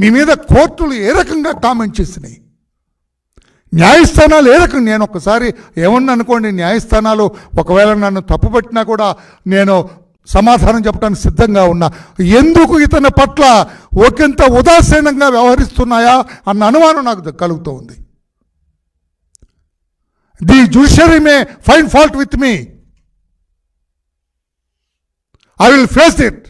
మీ మీద కోర్టులు ఏ రకంగా కామెంట్ చేసినాయి? న్యాయస్థానాలు ఏ రకం నేను ఒకసారి ఏమన్నా అనుకోండి న్యాయస్థానాలు ఒకవేళ నన్ను తప్పుపట్టినా కూడా నేను సమాధానం చెప్పడానికి సిద్ధంగా ఉన్నా. ఎందుకు ఇతని పట్ల ఒకంత ఉదాసీనంగా వ్యవహరిస్తున్నాయా అన్న అనుమానం నాకు కలుగుతూ ఉంది the judiciary may find fault with me. I will face it.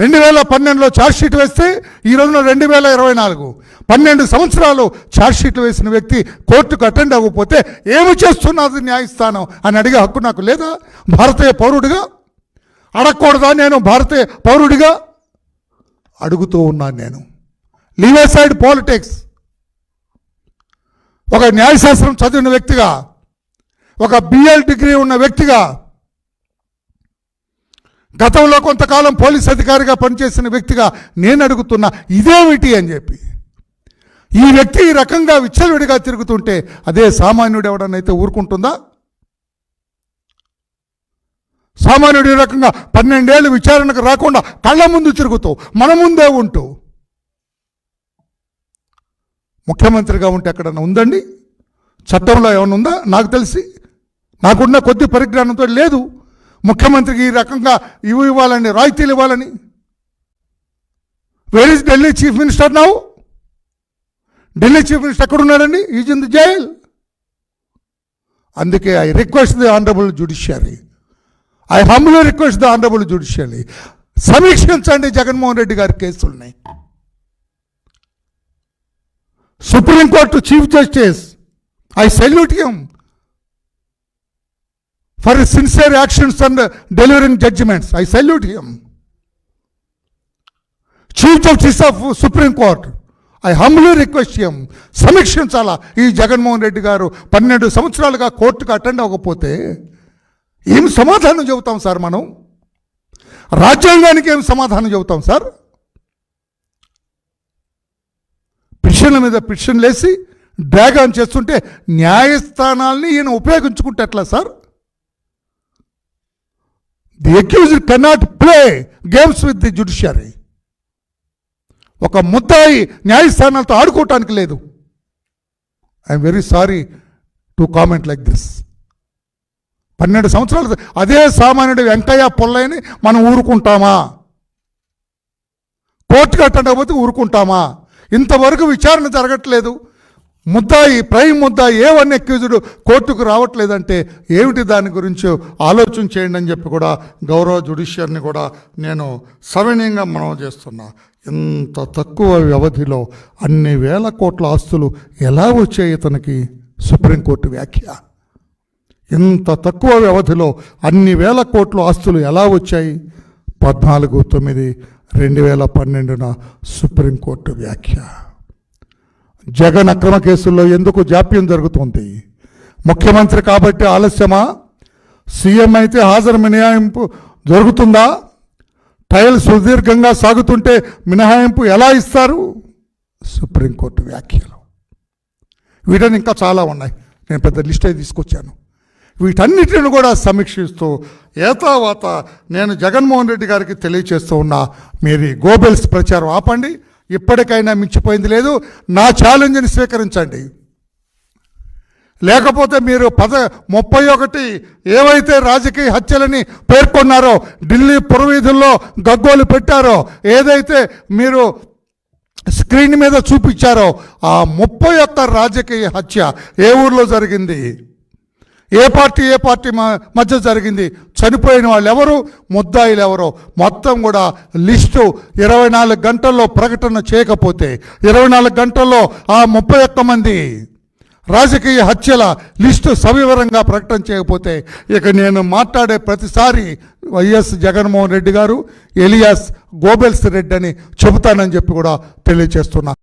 రెండు వేల పన్నెండులో ఛార్జ్షీట్ వేస్తే ఈ రోజున రెండు వేల ఇరవై నాలుగు. పన్నెండు సంవత్సరాలు ఛార్జ్షీట్ వేసిన వ్యక్తి కోర్టుకు అటెండ్ అవ్వకపోతే ఏమి చేస్తున్నది న్యాయస్థానం అని అడిగే హక్కు నాకు లేదా? భారతీయ పౌరుడిగా? అడగకూడదా నేను భారతీయ పౌరుడిగా? అడుగుతూ ఉన్నాను నేను. Leave side politics. ఒక న్యాయశాస్త్రం చదివిన వ్యక్తిగా ఒక బిఎల్ డిగ్రీ ఉన్న వ్యక్తిగా గతంలో కొంతకాలం పోలీస్ అధికారిగా పనిచేసిన వ్యక్తిగా నేను అడుగుతున్నా ఇదేమిటి అని చెప్పి. ఈ వ్యక్తి ఈ రకంగా విచ్చలవిడిగా తిరుగుతుంటే అదే సామాన్యుడు ఎవడనైతే ఊరుకుంటుందా? సామాన్యుడు ఈ రకంగా పన్నెండేళ్ళు విచారణకు రాకుండా కళ్ళ ముందు తిరుగుతూ మన ముందే ఉంటూ. ముఖ్యమంత్రిగా ఉంటే ఎక్కడన్నా ఉందండి? చట్టంలో ఏమైనా ఉందా? నాకు తెలిసి. నాకున్న కొద్ది పరిజ్ఞానంతో లేదు. ముఖ్యమంత్రికి ఈ రకంగా ఇవి ఇవ్వాలని రాయితీలు ఇవ్వాలని. Where is Delhi chief minister now Delhi chief minister ఎక్కడున్నాడండి? Is in the jail అందుకే I request the honourable judiciary I humbly request the honourable judiciary సమీక్షించండి Jaganmohan Reddy గారి కేసుల్ని. Supreme court chief justice I salute him for sincere actions and delivering judgements. I salute him. Chief justice of supreme court I humbly request him సమీక్షించాలా? ఈ జగన్మోహన్ రెడ్డి గారు పన్నెండు సంవత్సరాలుగా కోర్టుకు attend అవ్వకపోతే ఏం సమాధానం చెబుతాం సార్ మనం? రాజ్యాంగానికి ఏం సమాధానం చెబుతాం సార్? పిషన్ల మీద పిటిషన్ లేసి డ్రాగ్ చేస్తుంటే న్యాయస్థానాల్ని ఈయన ఉపయోగించుకుంటే ఎట్లా sir? The accused cannot play games with the judiciary ఒక ముద్దాయి న్యాయస్థానాలతో ఆడుకోవటానికి లేదు. I'm very sorry to comment like this పన్నెండు సంవత్సరాలు అదే సామాన్యుడు వెంకయ్య పొల్లయ్యని మనం ఊరుకుంటామా? కోర్టు కట్టకపోతే ఊరుకుంటామా? ఇంతవరకు విచారణ జరగట్లేదు. ముద్దాయి ప్రైమ్ ముద్దాయి ఏ వన్ అక్యూజుడు కోర్టుకు రావట్లేదంటే ఏమిటి దాని గురించి ఆలోచన చేయండి అని చెప్పి కూడా గౌరవ జుడిషియర్ని కూడా నేను సవినీయంగా మనం చేస్తున్నా. ఇంత తక్కువ వ్యవధిలో అన్ని వేల కోట్ల ఆస్తులు ఎలా వచ్చాయి ఇతనికి? సుప్రీంకోర్టు వ్యాఖ్య. ఇంత తక్కువ వ్యవధిలో అన్ని వేల కోట్ల ఆస్తులు ఎలా వచ్చాయి? పద్నాలుగు తొమ్మిది రెండు వేల పన్నెండున సుప్రీంకోర్టు వ్యాఖ్య. జగన్ అక్రమ కేసుల్లో ఎందుకు జాప్యం జరుగుతుంది? ముఖ్యమంత్రి కాబట్టి ఆలస్యమా? సీఎం అయితే హాజరు మినహాయింపు జరుగుతుందా? ట్రయల్ సుదీర్ఘంగా సాగుతుంటే మినహాయింపు ఎలా ఇస్తారు? సుప్రీంకోర్టు వ్యాఖ్యలు. వీటని ఇంకా చాలా ఉన్నాయి. నేను పెద్ద లిస్ట్ తీసుకొచ్చాను. వీటన్నిటిని కూడా సమీక్షిస్తూ ఏతావాత నేను జగన్మోహన్ రెడ్డి గారికి తెలియచేస్తూ ఉన్నా మీరు గోబెల్స్ ప్రచారం ఆపండి. ఇప్పటికైనా మించిపోయింది లేదు. నా ఛాలెంజ్ని స్వీకరించండి. లేకపోతే మీరు పద ముప్పై ఒకటి ఏవైతే రాజకీయ హత్యలని పేర్కొన్నారో ఢిల్లీ పురవీధుల్లో గగ్గోలు పెట్టారో ఏదైతే మీరు స్క్రీన్ మీద చూపించారో ఆ ముప్పై ఒక్క రాజకీయ హత్య ఏ ఊర్లో జరిగింది? ఏ పార్టీ ఏ పార్టీ మధ్య జరిగింది? చనిపోయిన వాళ్ళు ఎవరు ముద్దాయిలు ఎవరు మొత్తం కూడా లిస్టు ఇరవై నాలుగు గంటల్లో ప్రకటన చేయకపోతే ఇరవై నాలుగు గంటల్లో ఆ ముప్పై ఒక్క మంది రాజకీయ హత్యల లిస్టు సవివరంగా ప్రకటన చేయకపోతే ఇక నేను మాట్లాడే ప్రతిసారి వైఎస్ జగన్మోహన్ రెడ్డి గారు ఎలియాస్ గోబెల్స్ రెడ్డి అని చెబుతానని చెప్పి కూడా తెలియజేస్తున్నా.